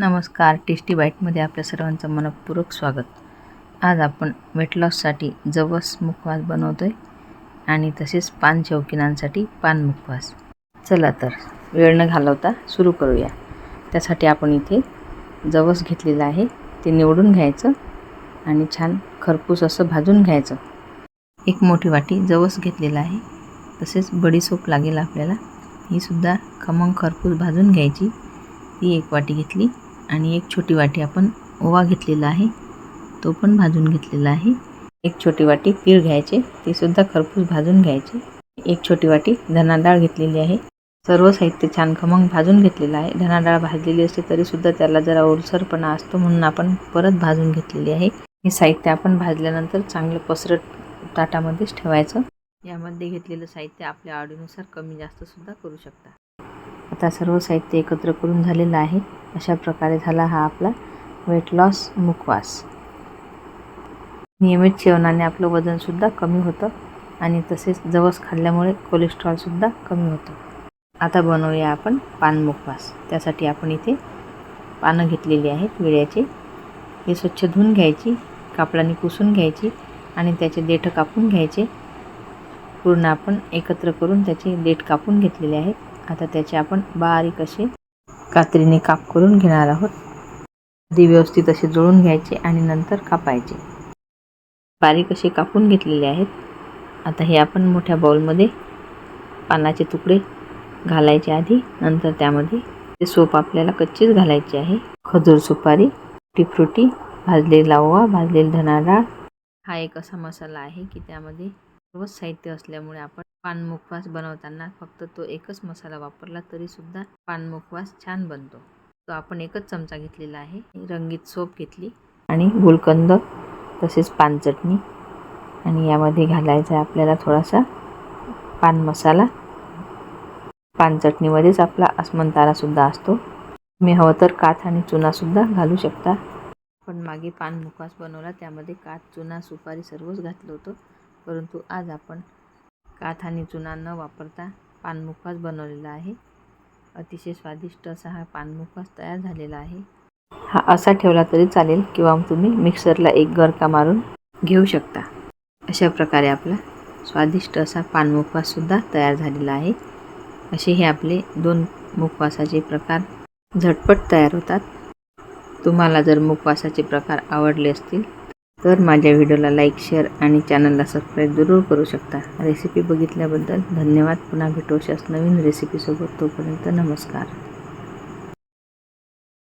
नमस्कार टेस्टी बाईटमध्ये आपल्या सर्वांचं मनपूर्वक स्वागत. आज आपण वेट लॉससाठी जवस मुखवास बनवतो आहे आणि तसेच पान शौकीनांसाठी पान मुखवास. चला तर वेळ न घालवता सुरू करूया. त्यासाठी आपण इथे जवस घेतलेलं आहे ते निवडून घ्यायचं आणि छान खरपूस असं भाजून घ्यायचं. एक मोठी वाटी जवस घेतलेला आहे तसेच बडीसोप लागेल आपल्याला. ही सुद्धा खमंग खरपूस भाजून घ्यायची. ती एक वाटी घेतली. आणि एक छोटी वाटी आपण ओवा घेतलेला आहे. तो पण भाजून घेतलेला आहे. एक छोटी वाटी तीळ घ्यायचे. ते सुद्धा खरपूस भाजून घ्यायचे. एक छोटी वाटी धना डाळ घेतलेली आहे. सर्व साहित्य छान खमंग भाजून घेतलेलं आहे. धना डाळ भाजलेली असते तरीसुद्धा त्याला जरा ओलसरपणा असतो म्हणून आपण परत भाजून घेतलेली आहे. हे साहित्य आपण भाजल्यानंतर चांगलं पसरट ताटामध्येच ठेवायचं. यामध्ये घेतलेलं साहित्य आपल्या आवडीनुसार कमी जास्त सुद्धा करू शकता. आता सर्व साहित्य एकत्र करून झालेलं आहे. अशा प्रकारे झाला हा आपला वेट लॉस मुखवास. नियमित सेवनाने आपलं वजनसुद्धा कमी होतं आणि तसेच जवस खाल्ल्यामुळे कोलेस्ट्रॉलसुद्धा कमी होतं. आता बनवूया आपण पान मुखवास. त्यासाठी आपण इथे पानं घेतलेली आहेत विड्याची हे स्वच्छ धुवून घ्यायची कापडाने पुसून घ्यायची आणि त्याचे देठं कापून घ्यायचे. पूर्ण आपण एकत्र करून त्याचे देठ कापून घेतलेले आहेत. आता त्याचे आपण बारीक असे कात्रीने काप करून घेणार आहोत. आधी व्यवस्थित असे जोडून घ्यायचे आणि नंतर कापायचे. बारीक असे कापून घेतलेले आहेत. आता हे आपण मोठ्या बाउलमध्ये पानाचे तुकडे घालायचे आधी नंतर त्यामध्ये ते सोप आपल्याला कच्चीच घालायची आहे. खजूर सुपारी फ्रुटी भाजलेला ओवा भाजलेली धनाडाळ. हा एक असा मसाला आहे की त्यामध्ये सर्वच साहित्य असल्यामुळे आपण पान मुखवास बनवताना फक्त तो एकच मसाला वापरला तरीसुद्धा पान मुखवास छान बनतो. तो आपण एकच चमचा घेतलेला आहे. रंगीत सोप घेतली आणि गुलकंद तसेच पानचटणी आणि यामध्ये घालायचा आहे आपल्याला थोडासा पान मसाला. पानचटणीमध्येच आपला अस्मंतारासुद्धा असतो. तुम्ही हवं तर काथ आणि चुनासुद्धा घालू शकता. पण मागे पान मुखवास बनवला त्यामध्ये काथ चुना सुपारी सर्वच घातलं होतं. परंतु आज आपण काथ आणि चुना न वापरता पानमुखवास बनवलेला आहे. अतिशय स्वादिष्ट असा हा पानमुखवास तयार झालेला आहे. हा असा ठेवला तरी चालेल किंवा तुम्ही मिक्सरला एक गरका मारून घेऊ शकता. अशा प्रकारे आपला स्वादिष्ट असा पानमुखवाससुद्धा तयार झालेला आहे. असे हे आपले दोन मुखवासाचे प्रकार झटपट तयार होतात. तुम्हाला जर मुखवासाचे प्रकार आवडले असतील तर माझ्या व्हिडिओला लाईक शेअर आणि चॅनलला सबस्क्राईब जरूर करू शकता. रेसिपी बघितल्याबद्दल धन्यवाद. पुन्हा भेटू अशाच नवीन रेसिपीसोबत. तोपर्यंत नमस्कार.